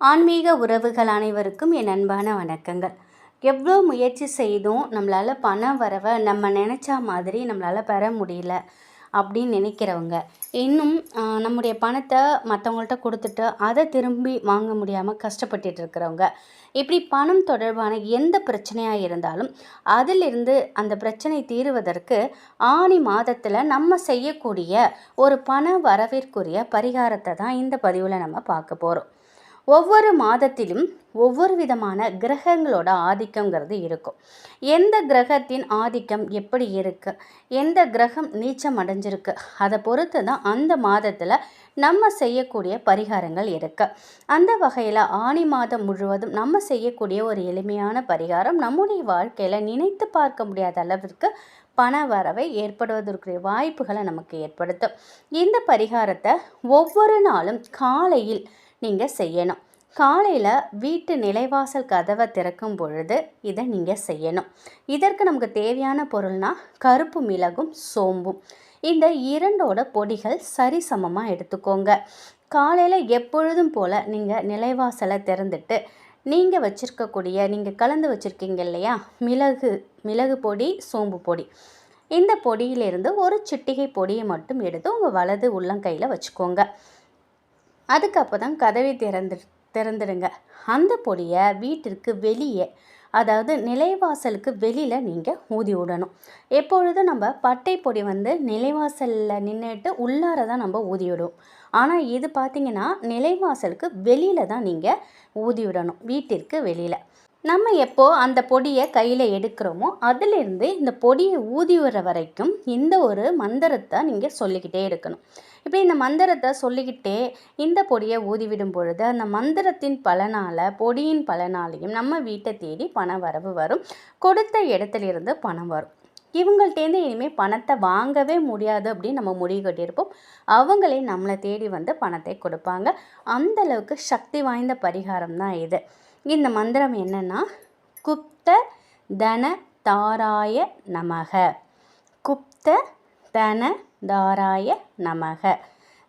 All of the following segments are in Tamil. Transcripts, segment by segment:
ஆன்மீக உறவுகள் அனைவருக்கும் என் அன்பான வணக்கங்கள். எவ்வளோ முயற்சி செய்தும் நம்மளால் பண வரவை நம்ம நினச்சா மாதிரி நம்மளால் பெற முடியல அப்படின்னு நினைக்கிறவங்க இன்னும் நம்முடைய பணத்தை மற்றவங்கள்ட்ட கொடுத்துட்டு அதை திரும்பி வாங்க முடியாமல் கஷ்டப்பட்டுட்டு இருக்கிறவங்க இப்படி பணம் தொடர்பான எந்த பிரச்சனையாக இருந்தாலும் அதிலிருந்து அந்த பிரச்சனை தீருவதற்கு ஆணி மாதத்தில் நம்ம செய்யக்கூடிய ஒரு பண வரவிற்குரிய பரிகாரத்தை தான் இந்த பதிவில் நம்ம பார்க்க போகிறோம் ஒவ்வொரு மாதத்திலும் ஒவ்வொரு விதமான கிரகங்களோட ஆதிக்கங்கிறது இருக்கும். எந்த கிரகத்தின் ஆதிக்கம் எப்படி இருக்குது எந்த கிரகம் நீச்சம் அடைஞ்சிருக்கு? அதை பொறுத்து தான் அந்த மாதத்தில் நம்ம செய்யக்கூடிய பரிகாரங்கள் இருக்கு. அந்த வகையில் ஆணி மாதம் முழுவதும் நம்ம செய்யக்கூடிய ஒரு எளிமையான பரிகாரம் நம்முடைய வாழ்க்கையில் நினைத்து பார்க்க முடியாத அளவிற்கு பண வரவை ஏற்படுவதற்குரிய வாய்ப்புகளை நமக்கு ஏற்படுத்தும். இந்த பரிகாரத்தை ஒவ்வொரு நாளும் காலையில் நீங்கள் செய்யணும். காலையில் வீட்டு நிலைவாசல் கதவை திறக்கும் பொழுது இதை நீங்கள் செய்யணும். இதற்கு நமக்கு தேவையான பொருள்னா கருப்பு மிளகும் சோம்பும். இந்த இரண்டோட பொடிகள் சரிசமமாக எடுத்துக்கோங்க. காலையில் எப்பொழுதும் போல் நீங்கள் நிலைவாசலை திறந்துட்டு நீங்கள் வச்சுருக்கக்கூடிய நீங்கள் கலந்து வச்சுருக்கீங்க இல்லையா? மிளகு மிளகு பொடி சோம்பு பொடி. இந்த பொடியிலிருந்து ஒரு சிட்டிகை பொடியை மட்டும் எடுத்து உங்கள் வலது உள்ளங்கையில் வச்சுக்கோங்க. அதுக்கப்புறம் தான் கதவை திறந்து திறந்துடுங்க. அந்த பொடியை வீட்டிற்கு வெளியே அதாவது நிலைவாசலுக்கு வெளியில் நீங்கள் ஊதி விடணும். எப்பொழுதும் நம்ம பட்டை பொடி வந்து நிலைவாசலில் நின்றுட்டு உள்ளார தான் நம்ம ஊதி விடுவோம். ஆனால் இது பார்த்தீங்கன்னா நிலைவாசலுக்கு வெளியில் தான் நீங்கள் ஊதி விடணும் வீட்டிற்கு வெளியில். நம்ம எப்போ அந்த பொடியை கையில் எடுக்கிறோமோ அதிலிருந்து இந்த பொடியை ஊதி வர வரைக்கும் இந்த ஒரு மந்திரத்தை நீங்கள் சொல்லிக்கிட்டே இருக்கணும். இப்படி இந்த மந்திரத்தை சொல்லிக்கிட்டே இந்த பொடியை ஊதிவிடும் பொழுது அந்த மந்திரத்தின் பலனால் பொடியின் பலனாலையும் நம்ம வீட்டை தேடி பண வரவு வரும். கொடுத்த இடத்துலேருந்து பணம் வரும். இவங்கள்ட்டேருந்து இனிமேல் பணத்தை வாங்கவே முடியாது அப்படின்னு நம்ம முடிவு கட்டியிருப்போம். அவங்களே நம்மளை தேடி வந்து பணத்தை கொடுப்பாங்க. அந்தளவுக்கு சக்தி வாய்ந்த பரிகாரம் தான் இது. இந்த மந்திரம் என்னென்னா குப்த தன தாராய நமக. குப்த தன தாராய நமக.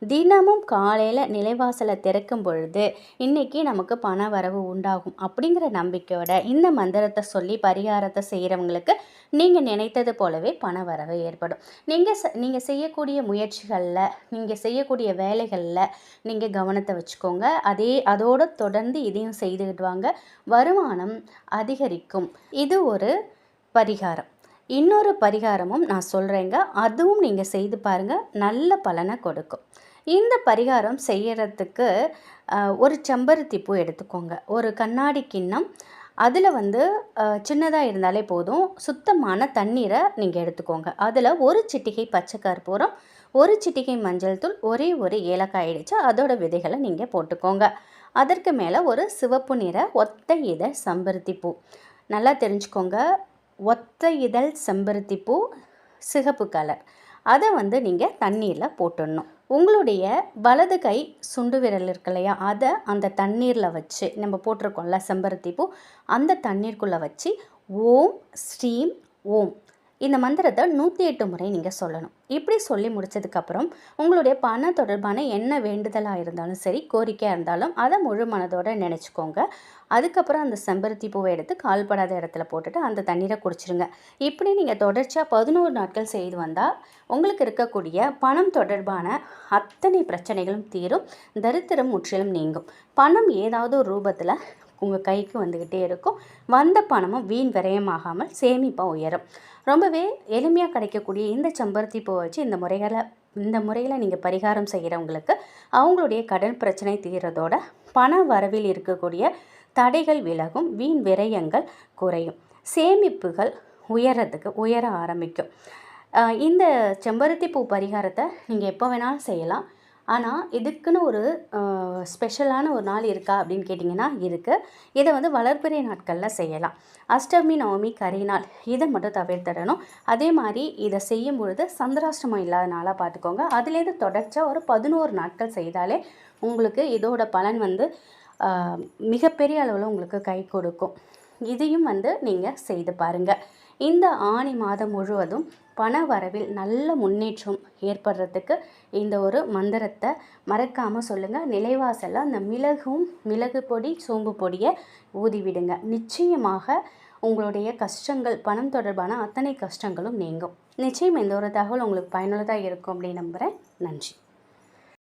தினமும் காலையில் நிலைவாசலை திறக்கும் பொழுது இன்னைக்கு நமக்கு பண வரவு உண்டாகும் அப்படிங்கிற நம்பிக்கையோட இந்த மந்திரத்தை சொல்லி பரிகாரத்தை செய்கிறவங்களுக்கு நீங்கள் நினைத்தது போலவே பண வரவு ஏற்படும். நீங்கள் ச நீங்கள் செய்யக்கூடிய முயற்சிகளில் நீங்கள் செய்யக்கூடிய வேலைகளில் நீங்கள் கவனத்தை வச்சுக்கோங்க. அதே அதோடு தொடர்ந்து இதையும் செய்துக்கிட்டு வாங்க. வருமானம் அதிகரிக்கும். இது ஒரு பரிகாரம். இன்னொரு பரிகாரமும் நான் சொல்கிறேங்க அதுவும் நீங்கள் செய்து பாருங்கள் நல்ல பலனை கொடுக்கும். இந்த பரிகாரம் செய்கிறதுக்கு ஒரு செம்பருத்தி பூ எடுத்துக்கோங்க. ஒரு கண்ணாடி கிண்ணம். அதில் வந்து சின்னதாக இருந்தாலே போதும். சுத்தமான தண்ணீரை நீங்கள் எடுத்துக்கோங்க. அதில் ஒரு சிட்டிகை பச்சை கற்பூரம் ஒரு சிட்டிகை மஞ்சள் தூள் ஒரே ஒரு ஏலக்காய் அடித்து அதோட விதைகளை நீங்கள் போட்டுக்கோங்க. அதற்கு மேலே ஒரு சிவப்பு நிற ஒத்த இதழ் செம்பருத்தி பூ. நல்லா தெரிஞ்சுக்கோங்க. ஒத்த இதழ் செம்பருத்தி பூ சிகப்பு கலர். அதை வந்து நீங்கள் தண்ணீரில் போட்டுடணும். உங்களுடைய வலது கை சுண்டு விரல் இருக்கு இல்லையா? அதை அந்த தண்ணீரில் வச்சு நம்ம போட்டிருக்கோம்ல செம்பருத்தி பூ அந்த தண்ணீருக்குள்ளே வச்சு ஓம் ஸ்ரீம் ஓம். இந்த மந்திரத்தை நூற்றி எட்டு முறை நீங்கள் சொல்லணும். இப்படி சொல்லி முடிச்சதுக்கப்புறம் உங்களுடைய பண தொடர்பான என்ன வேண்டுதலாக இருந்தாலும் சரி கோரிக்கையாக இருந்தாலும் அதை முழு மனதோடு நினச்சிக்கோங்க. அதுக்கப்புறம் அந்த செம்பருத்தி பூவை எடுத்து கால்படாத இடத்துல போட்டுட்டு அந்த தண்ணீரை குடிச்சிருங்க. இப்படி நீங்கள் தொடர்ச்சியாக பதினோரு நாட்கள் செய்து வந்தால் உங்களுக்கு இருக்கக்கூடிய பணம் தொடர்பான அத்தனை பிரச்சனைகளும் தீரும் தரித்திரம் முற்றிலும் நீங்கும். பணம் ஏதாவது ஒரு ரூபத்தில் உங்கள் கைக்கு வந்துக்கிட்டே இருக்கும். வந்த பணமும் வீண் விரயமாகாமல் சேமிப்பாக உயரும். ரொம்பவே எளிமையாக கிடைக்கக்கூடிய இந்த செம்பருத்தி பூவை வச்சு இந்த முறைகளை இந்த முறையில் நீங்கள் பரிகாரம் செய்கிறவங்களுக்கு அவங்களுடைய கடன் பிரச்சனை தீர்றதோட பண வரவில் இருக்கக்கூடிய தடைகள் விலகும் வீண் விரயங்கள் குறையும். சேமிப்புகள் உயரத்துக்கு உயர ஆரம்பிக்கும். இந்த செம்பருத்தி பூ பரிகாரத்தை நீங்கள் எப்போ வேணாலும் செய்யலாம். ஆனால் இதுக்குன்னு ஒரு ஸ்பெஷலான ஒரு நாள் இருக்கா அப்படின்னு கேட்டிங்கன்னா இருக்குது இதை வந்து வளர்பிறை நாட்களில் செய்யலாம். அஷ்டமி நவமி கரிநாள் இதை மட்டும் தவிர்த்திடணும். அதே மாதிரி இதை செய்யும் பொழுது சந்திராஷ்டமம் இல்லாத நாளாக பார்த்துக்கோங்க. அதுலேருந்து தொடர்ச்சியாக ஒரு பதினோரு நாட்கள் செய்தாலே உங்களுக்கு இதோட பலன் வந்து மிகப்பெரிய அளவில் உங்களுக்கு கை கொடுக்கும். இதையும் வந்து நீங்கள் செய்து பாருங்கள் இந்த ஆணி மாதம் முழுவதும் பண வரவில் நல்ல முன்னேற்றம் ஏற்படுறதுக்கு இந்த ஒரு மந்திரத்தை மறக்காமல் சொல்லுங்கள் நிலைவாசலில் அந்த மிளகும் மிளகு பொடி சோம்பு பொடியை ஊதி விடுங்க. நிச்சயமாக உங்களுடைய கஷ்டங்கள் பணம் தொடர்பான அத்தனை கஷ்டங்களும் நீங்கும். நிச்சயம் இந்த ஒரு தகவல் உங்களுக்கு பயனுள்ளதாக இருக்கும் அப்படின்னு நம்புகிறேன் நன்றி.